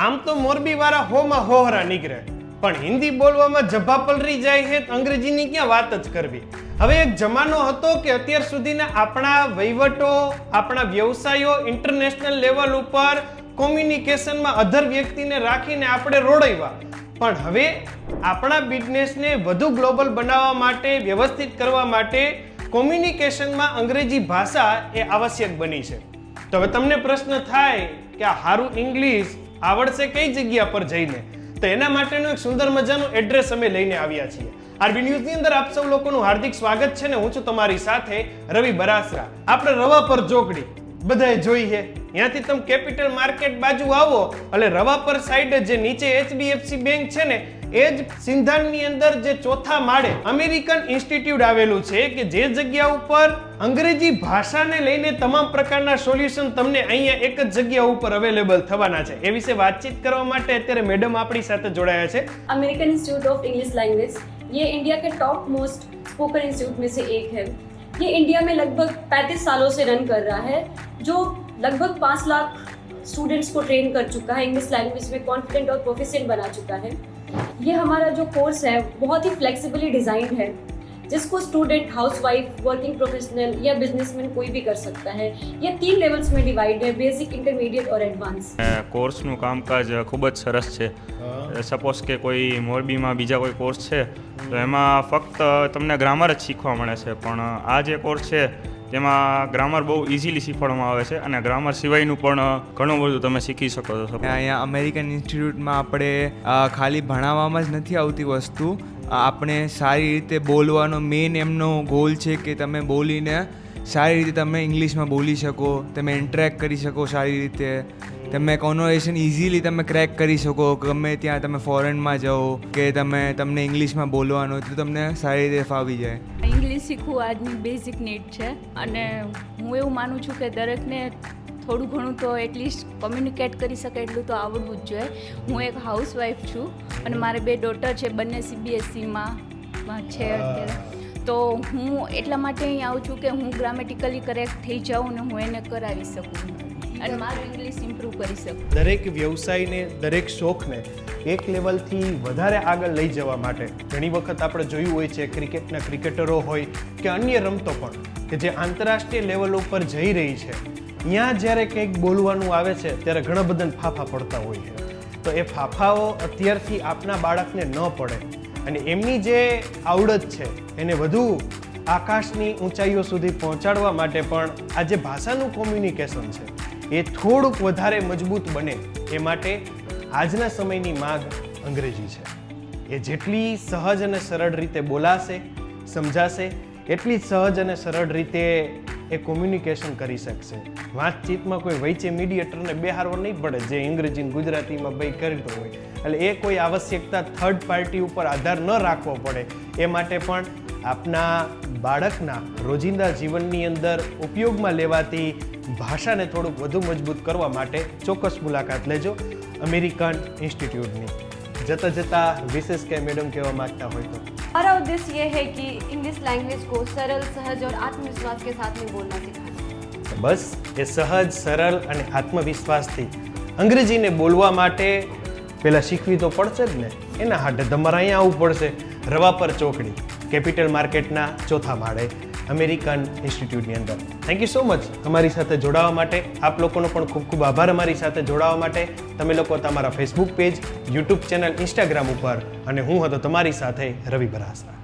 આમ તો મોરબી વાળા હોમાં હોહરા નીકળે. પણ હિન્દી બોલવામાં જભા પલરી જાય છે અંગ્રેજીની ક્યાં વાત જ કરવી? હવે એક જમાનો હતો કે અત્યાર સુધીના આપણા વહીવટો, આપણા વ્યવસાયો ઇન્ટરનેશનલ લેવલ ઉપર કોમ્યુનિકેશનમાં અધર વ્યક્તિને રાખીને આપણે રોડાવ્યા. પણ હવે આપણા બિઝનેસને વધુ ગ્લોબલ બનાવવા માટે, વ્યવસ્થિત કરવા માટે કોમ્યુનિકેશનમાં અંગ્રેજી ભાષા એ આવશ્યક બની છે. તો હવે તમને પ્રશ્ન થાય કે આ સારું ઇંગ્લિશ આવડશે કઈ જગ્યા પર જઈને? તો એના માટેનું એક સુંદર મજાનું એડ્રેસ અમે લઈને આવ્યા છીએ. આરબી ન્યૂઝની અંદર આપ સૌ લોકોનું હાર્દિક સ્વાગત છે ને હું છું તમારી સાથે રવિ બરાસરા. આપણે રવા પર જોગડી. બધાએ જોઈ છે ત્યાંથી તમે કેપિટલ માર્કેટ બાજુ આવો, એટલે રવા પર સાઈડ જે નીચે એચડીએફસી બેંક છે ને એ જ સિંધાનની અંદર જે ચોથા માળે અમેરિકન ઇન્સ્ટિટ્યૂટ આવેલું છે કે જે જગ્યા ઉપર અંગ્રેજી ભાષાને લઈને તમામ પ્રકારના સોલ્યુશન તમને અહીંયા એક જ જગ્યા ઉપર અવેલેબલ થવાના છે એ વિશે વાતચીત કરવા માટે અત્યારે મેડમ આપણી સાથે જોડાયા છે American Institute of English language ये इंडिया के टॉप मोस्ट स्पोकन इंस्टीट्यूट में से एक है ये इंडिया में लगभग 35 सालों से रन कर रहा है जो लगभग पाँच लाख स्टूडेंट्स को ट्रेन कर चुका है इंग्लिश लैंग्वेज में कॉन्फिडेंट और प्रोफिशिएंट बना चुका है ये हमारा जो कोर्स है बहुत ही फ्लेक्सिबली डिज़ाइंड है जिसको स्टूडेंट हाउसवाइफ वर्किंग प्रोफेशनल या बिजनेसमैन कोई भी कर सकता है ये तीन लेवल्स में डिवाइड है बेसिक इंटरमीडिएट और एडवांस અ, કોર્સનું કામકાજ ખૂબ જ સરસ છે સપોઝ કે કોઈ મોરબીમાં બીજા કોઈ કોર્સ છે તો એમાં ફક્ત તમને ગ્રામર જ શીખવા મળે છે પણ આ જે કોર્સ છે તેમાં ગ્રામર બહુ ઇઝીલી શીખવાડવામાં આવે છે અને ગ્રામર સિવાયનું પણ ઘણું બધું તમે શીખી શકો છો અહીંયા અમેરિકન ઇન્સ્ટિટ્યૂટમાં આપણે ખાલી ભણાવવામાં જ નથી આવતી વસ્તુ. આપણે સારી રીતે બોલવાનો મેઇન એમનો ગોલ છે કે તમે બોલીને સારી રીતે તમે ઇંગ્લિશમાં બોલી શકો, તમે ઇન્ટરેક્ટ કરી શકો સારી રીતે. તમે કોન્વર્સેશન ઇઝીલી તમે ક્રેક કરી શકો, ગમે ત્યાં તમે ફોરેનમાં જાઓ કે તમે તમને ઇંગ્લિશમાં બોલવાનું તો તમને સારી રીતે ફાવી જાય. શીખવું આજની બેઝિક નીડ છે. અને હું એવું માનું છું કે દરેકને થોડું ઘણું તો એટલીસ્ટ કોમ્યુનિકેટ કરી શકે એટલું તો આવડવું જ જોઈએ. હું એક હાઉસવાઈફ છું અને મારે બે ડોટર છે બંને સીબીએસસીમાં છે અત્યારે. તો હું એટલા માટે અહીં આવું છું કે હું ગ્રામેટિકલી કરેક્ટ થઈ જાઉં ને હું એને કરાવી શકું. અને મારું ઇંગ્લિશ ઇમ્પ્રૂવ કરી શકું. દરેક વ્યવસાયને, દરેક શોખને એક લેવલથી વધારે આગળ લઈ જવા માટે ઘણી વખત આપણે જોયું હોય છે, ક્રિકેટના ક્રિકેટરો હોય કે અન્ય રમતો પણ, કે જે આંતરરાષ્ટ્રીય લેવલ ઉપર જઈ રહી છે. ત્યાં જ્યારે કંઈક બોલવાનું આવે છે, ત્યારે ઘણા બધા ફાફા પડતા હોય છે. તો એ ફાફાઓ અત્યારથી આપના બાળકને ન પડે. અને એમની જે આવડત છે, એને વધુ આકાશની ઊંચાઈઓ સુધી પહોંચાડવા માટે પણ આ જે ભાષાનું કોમ્યુનિકેશન છે એ થોડુંક વધારે મજબૂત બને એ માટે આજના સમયની માગ અંગ્રેજી છે. એ જેટલી સહજ અને સરળ રીતે બોલાશે, સમજાશે, એટલી જ સહજ અને સરળ રીતે એ કોમ્યુનિકેશન કરી શકશે. વાતચીતમાં કોઈ વૈચે મીડિયેટરને બેહારવો નહીં પડે, જે અંગ્રેજી ગુજરાતીમાં ભાઈ કરતો હોય. એટલે એ કોઈ આવશ્યકતા થર્ડ પાર્ટી ઉપર આધાર ન રાખવો પડે. એ માટે પણ આપના બાળકના રોજિંદા જીવનની અંદર ઉપયોગમાં લેવાતી ભાષાને થોડુંક વધુ મજબૂત કરવા માટે ચોક્કસ મુલાકાત લેજો અમેરિકન ઇન્સ્ટિટ્યૂટની જતા જતા વિશેષ કંઈ મેડમ કહેવા માંગતા હોય તો हमारा उद्देश्य ये है कि इंग्लिश लैंग्वेज को सरल सहज और आत्मविश्वास के साथ में बोलना सिखाना તો બસ એ સહજ સરળ અને આત્મવિશ્વાસથી અંગ્રેજીને બોલવા માટે પહેલાં શીખવી તો પડશે જ ને એના હાટે તમારે અહીંયા આવવું પડશે રવા પર ચોકડી કેપિટલ માર્કેટના ચોથા માળે અમેરિકન ઇન્સ્ટિટ્યૂટની અંદર. થેન્ક યુ સો મચ અમારી સાથે જોડાવા માટે. આપ લોકોનો પણ ખૂબ ખૂબ આભાર અમારી સાથે જોડાવા માટે. તમે લોકો તમારા Facebook page YouTube channel Instagram ઉપર. અને હું હતો તમારી સાથે રવિ બરાસરા.